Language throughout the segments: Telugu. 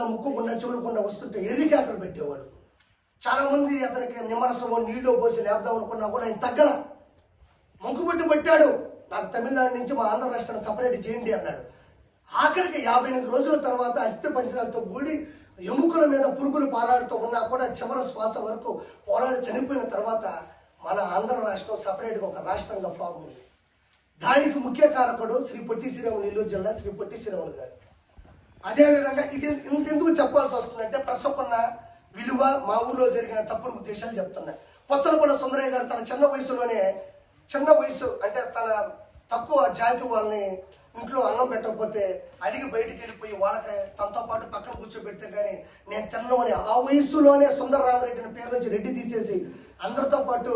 కన్నుకుండా ముక్కుకుండా చెవులకుండా వస్తుంటే ఎర్రికాకలు పెట్టేవాడు. చాలా మంది అతనికి నిమ్మరసము నీళ్ళు పోసి లేపుదాం అనుకున్నా కూడా ఆయన తగ్గల. మొక్కుబట్టి పట్టాడు. నాకు తమిళనాడు నుంచి మా ఆంధ్ర రాష్ట్రాన్ని సపరేట్ చేయండి అన్నాడు. ఆఖరికి యాభై ఎనిమిది రోజుల తర్వాత అస్థి పంచనాలతో కూడి ఎముకల మీద పురుగులు పారాడుతూ ఉన్నా కూడా చివరి శ్వాస వరకు పోరాడి చనిపోయిన తర్వాత మన ఆంధ్ర రాష్ట్రం సపరేట్గా ఒక రాష్ట్రంగా ఫామ్ ఉంది దానికి ముఖ్య కారకుడు శ్రీ పొట్టి శ్రీరాములు నెల్లూరు జిల్లా శ్రీ పొట్టి శ్రీరాములు గారు. అదేవిధంగా ఇది ఇంతెందుకు చెప్పాల్సి వస్తుందంటే ప్రసకున్న విలువ మా ఊర్లో జరిగిన తప్పుడు ఉద్దేశాలు చెప్తున్నాయి. పొచ్చలకొండ సుందరయ్య గారు తన చిన్న వయసులోనే చిన్న వయసు అంటే తన తక్కువ జాతి వాళ్ళని ఇంట్లో అన్నం పెట్టకపోతే అడిగి బయటికి వెళ్ళిపోయి వాళ్ళకి తనతో పాటు పక్కన కూర్చోబెడితే కానీ నేను తిన్ను ఆ వయసులోనే సుందర రామరెడ్డిని పేరు నుంచి రెడ్డి తీసేసి అందరితో పాటు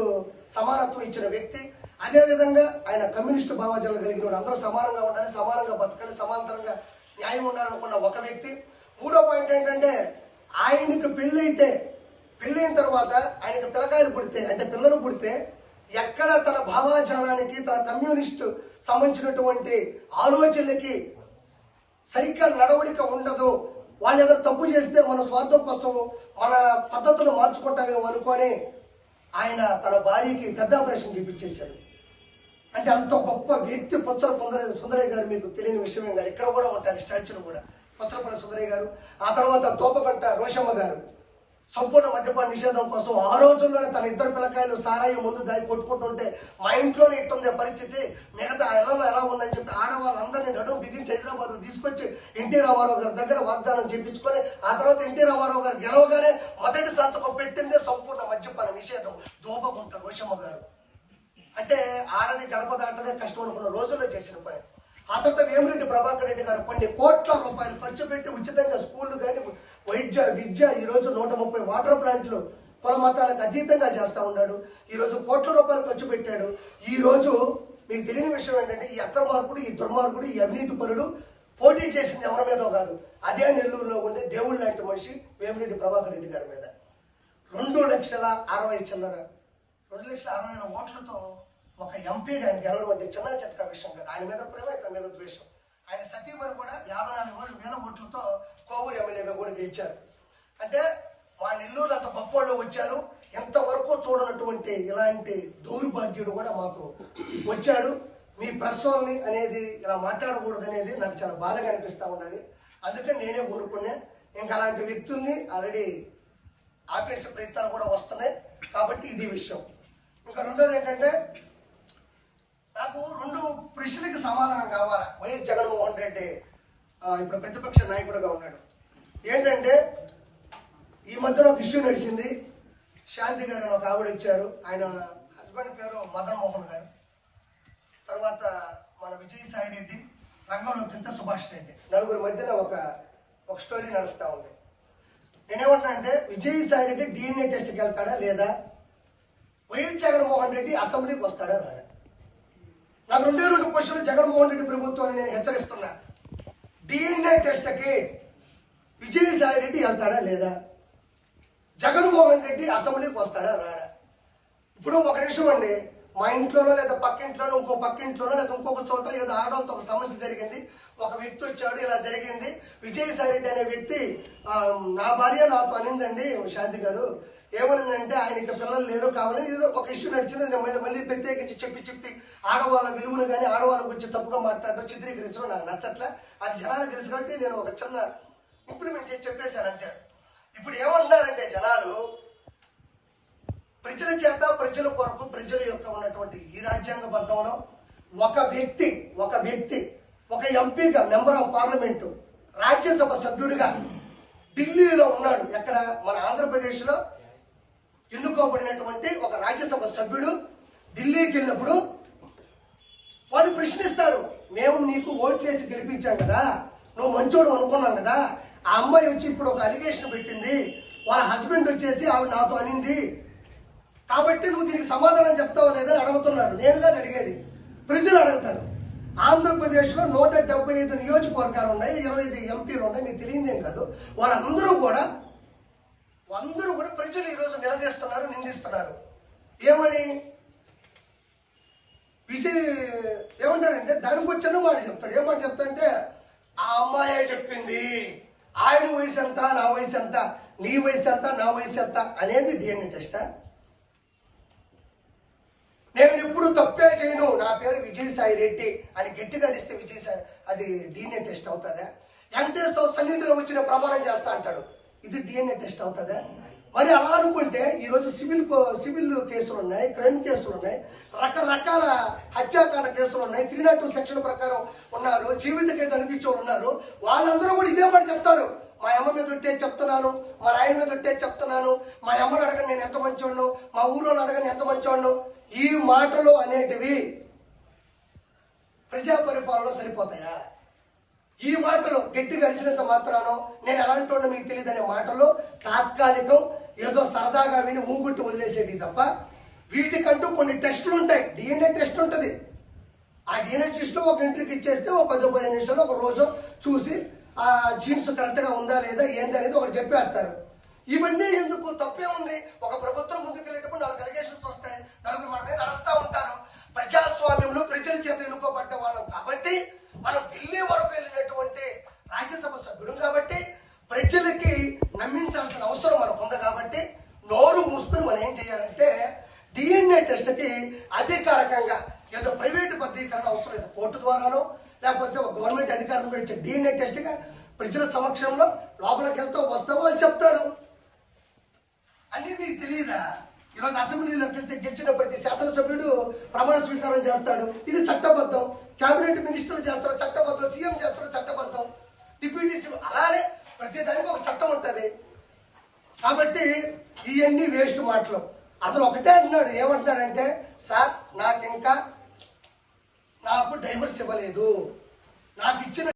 సమానత్వం ఇచ్చిన వ్యక్తి. అదేవిధంగా ఆయన కమ్యూనిస్ట్ భావజాలు కలిగిన వాడు అందరూ సమానంగా ఉండాలి సమానంగా బతకాలి సమాంతరంగా న్యాయం ఉండాలనుకున్న ఒక వ్యక్తి. మూడో పాయింట్ ఏంటంటే ఆయనకి పెళ్ళైతే పెళ్ళైన తర్వాత ఆయనకి పిల్లకాయలు పుడితే అంటే పిల్లలు పుడితే ఎక్కడ తన భావాజాలానికి తన కమ్యూనిస్ట్ సంబంధించినటువంటి ఆలోచనలకి సరిగ్గా నడవడిక ఉండదు. వాళ్ళు ఏదైనా తప్పు చేస్తే మన స్వార్థం కోసం మన పద్ధతులు మార్చుకుంటామేమో అనుకొని ఆయన తన భార్యకి పెద్ద ఆపరేషన్ చేపించేశాడు. అంటే అంత గొప్ప వ్యక్తి పొచ్చల పొందరే సుందరయ్య గారు మీకు తెలియని విషయమే గారు ఇక్కడ కూడా ఉంటారు స్టాచ్యూలు కూడా. పొచ్చలపల్లి సుందరయ్య గారు ఆ తర్వాత తోపగంట రోషమ్మ గారు. సంపూర్ణ మద్యపాన నిషేధం కోసం ఆ రోజుల్లోనే తన ఇద్దరు పిల్లకాయలు సారాయి ముందు దాగి కొట్టుకుంటుంటే మా ఇంట్లోనే ఇట్టుంది పరిస్థితి. మిగతా ఎలా ఎలా ఉందని చెప్పి ఆడవాళ్ళందరినీ నడుము బిగించి హైదరాబాద్ తీసుకొచ్చి ఎన్టీ రామారావు గారి దగ్గర వాగ్దానం చేయించుకొని ఆ తర్వాత ఎన్టీ రామారావు గారు గెలవగానే మొదటి సంతకం పెట్టిందే సంపూర్ణ మద్యపాన నిషేధం. దూపగుంట రోషమ్మ గారు. అంటే ఆడది గడప దాటనే కష్టం అనుకున్న రోజుల్లో చేసిన పని. ఆ తర్వాత వేమిరెడ్డి ప్రభాకర్ రెడ్డి గారు కొన్ని కోట్ల రూపాయలు ఖర్చు పెట్టి ఉచితంగా స్కూళ్ళు కానీ వైద్య విద్య ఈరోజు నూట ముప్పై వాటర్ ప్లాంట్లు కుల మతాలకు అతీతంగా చేస్తూ ఉన్నాడు. ఈరోజు కోట్ల రూపాయలు ఖర్చు పెట్టాడు. ఈరోజు మీకు తెలియని విషయం ఏంటంటే ఈ అక్రమార్కుడు ఈ దుర్మార్గుడు ఈ అవినీతి పరుడు పోటీ చేసింది ఎవరి మీదో కాదు. అదే నెల్లూరులో ఉండే దేవుడు లాంటి మనిషి వేమిరెడ్డి ప్రభాకర్ రెడ్డి గారి మీద. రెండు లక్షల అరవై చిల్లర. రెండు లక్షల అరవై ఓట్లతో ఒక ఎంపీగా ఆయన గెలవడం అంటే చిన్న చితక విషయం కదా. ఆయన మీద ప్రేమ ఇతని మీద ద్వేషం. ఆయన సతీమణి కూడా యాభై నాలుగు వేలు వేల ఓట్లతో కోవూరు ఎమ్మెల్యేగా కూడా గెలిచారు. అంటే వాళ్ళ నెల్లూరు అంత గొప్పోళ్ళు వచ్చారు. ఎంతవరకు చూడనటువంటి ఇలాంటి దౌర్భాగ్యుడు కూడా మాకు వచ్చాడు. మీ ప్రశ్నల్ని అనేది ఇలా మాట్లాడకూడదు అనేది నాకు చాలా బాధగా అనిపిస్తా ఉన్నది. అందుకే నేనే కోరుకునే ఇంకా అలాంటి వ్యక్తుల్ని ఆల్రెడీ ఆపేసే ప్రయత్నాలు కూడా వస్తున్నాయి. కాబట్టి ఇది విషయం. ఇంకా రెండోది ఏంటంటే నాకు రెండు ప్రశ్నలకు సమాధానం కావాలి? వైఎస్ జగన్మోహన్ రెడ్డి ఇప్పుడు ప్రతిపక్ష నాయకుడుగా ఉన్నాడు. ఏంటంటే ఈ మధ్యన ఒక ఇష్యూ నడిచింది. శాంతి గారు అని ఒక ఆవిడ ఇచ్చారు ఆయన హస్బెండ్ పేరు మదన్ మోహన్ గారు. తర్వాత మన విజయసాయి రెడ్డి రంగంలో కింద సుభాష్ రెడ్డి. నలుగురి మధ్యన ఒక ఒక స్టోరీ నడుస్తూ ఉంది. నేనేమంటున్నా అంటే విజయసాయి రెడ్డి డిఎన్ఏ టెస్ట్కి వెళ్తాడా లేదా? వైఎస్ జగన్మోహన్ రెడ్డి అసెంబ్లీకి వస్తాడా రాడా? నా రెండే రెండు క్వశ్చన్లు జగన్మోహన్ రెడ్డి ప్రభుత్వాన్ని నేను హెచ్చరిస్తున్నా. డిఎన్ఏ టెస్ట్కి విజయసాయి రెడ్డి వెళ్తాడా లేదా? జగన్మోహన్ రెడ్డి అసెంబ్లీకి వస్తాడా రాడా? ఇప్పుడు ఒక నిమిషం అండి. మా ఇంట్లోనో లేదా పక్కింట్లోనో ఇంకో పక్కింట్లోనో లేదా ఇంకొక చోట ఏదో ఆడవాళ్ళతో ఒక సమస్య జరిగింది. ఒక వ్యక్తి వచ్చాడు ఇలా జరిగింది. విజయసాయి రెడ్డి అనే వ్యక్తి నా భార్య నాతో అనిందండి శాంతి గారు. ఏమనిందంటే ఆయనకి పిల్లలు లేరు కావాలని ఏదో ఒక ఇష్యూ నడిచింది మళ్ళీ మళ్ళీ ప్రత్యేకించి చెప్పి చెప్పి ఆడవాళ్ళ విలువను కానీ ఆడవాళ్ళ గురించి తప్పుగా మాట్లాడటం చిత్రీకరించడం నాకు నచ్చట్లే. అది జనాలకు తెలుసు కాబట్టి నేను ఒక చిన్న ఇంప్లిమెంట్ చేసి చెప్పేశాను అంతే. ఇప్పుడు ఏమంటున్నారంటే జనాలు ప్రజల చేత ప్రజల కొరకు ప్రజల యొక్క ఉన్నటువంటి ఈ రాజ్యాంగ బద్ధంలో ఒక వ్యక్తి ఒక వ్యక్తి ఒక ఎంపీగా మెంబర్ ఆఫ్ పార్లమెంటు రాజ్యసభ సభ్యుడిగా ఢిల్లీలో ఉన్నాడు. ఎక్కడ? మన ఆంధ్రప్రదేశ్లో ఎన్నుకోబడినటువంటి ఒక రాజ్యసభ సభ్యుడు ఢిల్లీకి వెళ్ళినప్పుడు వాళ్ళు ప్రశ్నిస్తారు మేము నీకు ఓట్లేసి గెలిపించాం కదా నువ్వు మంచోడు అనుకున్నాం కదా ఆ అమ్మాయి వచ్చి ఇప్పుడు ఒక అలిగేషన్ పెట్టింది వాళ్ళ హస్బెండ్ వచ్చేసి ఆవిడ నాతో అనింది. కాబట్టి నువ్వు దీనికి సమాధానం చెప్తావా లేదని అడుగుతున్నారు. నేను కాదు అడిగేది. ప్రజలు అడుగుతారు. ఆంధ్రప్రదేశ్లో నూట డెబ్బై ఐదు నియోజకవర్గాలు ఉన్నాయి ఇరవై ఐదు ఎంపీలు ఉన్నాయి మీకు తెలియదేం కాదు. వాళ్ళందరూ కూడా కూడా రోజు నిలదీస్తున్నారు నిందిస్తున్నారు. ఏమని? విజయ్ ఏమంటారంటే దానికి వచ్చిన వాడు చెప్తాడు ఏమని చెప్తాడంటే ఆ అమ్మాయే చెప్పింది. ఆయన వయసు ఎంత నా వయసు ఎంత నీ వయసు ఎంత నా వయసు ఎంత అనేది డిఎన్ఏ టెస్టా నేను ఇప్పుడు తప్పే చేయను. నా పేరు విజయసాయి రెడ్డి అని గట్టిగా ఇస్తే విజయసాయి అది డిఎన్ఏ టెస్ట్ అవుతుందా? వెంకటేశ్వర సన్నిధిలో వచ్చిన ప్రమాణం చేస్తా అంటాడు. ఇది డిఎన్ఏ టెస్ట్ అవుతుందా? మరి అలా అనుకుంటే ఈరోజు సివిల్ సివిల్ కేసులు ఉన్నాయి క్రైమ్ కేసులు ఉన్నాయి రకరకాల హత్యాకాండ కేసులు ఉన్నాయి. త్రీ నాట్ టూ సెక్షన్ ప్రకారం ఉన్నారు జీవిత ఖైదు అనిపించే ఉన్నారు. వాళ్ళందరూ కూడా ఇదే మాట చెప్తారు. మా అమ్మ మీద ఉంటే చెప్తున్నాను మా నాయన మీద ఉంటే చెప్తున్నాను మా అమ్మని అడగని నేను ఎంత మంచివాడు మా ఊరోళ్ళు అడగని ఎంత మంచివాడు ఈ మాటలు అనేటివి ప్రజా పరిపాలనలో సరిపోతాయా? ఈ మాటలు గట్టి గరిచినంత మాత్రానో నేను ఎలాంటి మీకు తెలియదు అనే మాటలు తాత్కాలికం ఏదో సరదాగా విని ఊగుట్టు వదిలేసేది తప్ప వీటికంటూ కొన్ని టెస్టులు ఉంటాయి. డిఎన్ఏ టెస్ట్ ఉంటుంది. ఆ డిఎన్ఏ టెస్ట్ ఒక ఇంటర్కి ఇచ్చేస్తే ఒక పది పదిహేను నిమిషాలు ఒక రోజు చూసి ఆ జీన్స్ కరెక్ట్గా ఉందా లేదా ఏంది అనేది ఒకటి చెప్పేస్తారు. ఇవన్నీ ఎందుకు? తప్పే ఉంది. ఒక ప్రభుత్వం ముందుకు వెళ్ళేటప్పుడు నాలుగు అలిగేషన్స్ మనం ఏం చేయాలంటే డిఎన్ఏ టెస్ట్కి అధికారికంగా ఏదో ప్రైవేటు బద్దీకరణ అవసరం లేదు. కోర్టు ద్వారానో లేకపోతే ఒక గవర్నమెంట్ అధికారం ఇచ్చే డిఎన్ఏ టెస్ట్గా ప్రజల సమక్షంలో లోపలికి వెళ్తూ వస్తావు వాళ్ళు చెప్తారు. అన్ని మీకు తెలియదా? ఈరోజు అసెంబ్లీలోకి వెళ్తే గెలిచిన ప్రతి శాసనసభ్యుడు ప్రమాణ స్వీకారం చేస్తాడు. ఇది చట్టబద్ధం. కేబినెట్ మినిస్టర్లు చేస్తారు చట్టబద్ధం. సీఎం చేస్తారు చట్టబద్ధం. డిప్యూటీ సీఎం అలానే ప్రతి దానికి ఒక చట్టం ఉంటుంది. కాబట్టి ఇవన్నీ వేస్ట్ మాటలు. అతను ఒకటే అంటున్నాడు ఏమంటున్నాడంటే సార్ నాకు ఇంకా నాకు డైవర్స్ ఇవ్వలేదు. నాకు ఇచ్చిన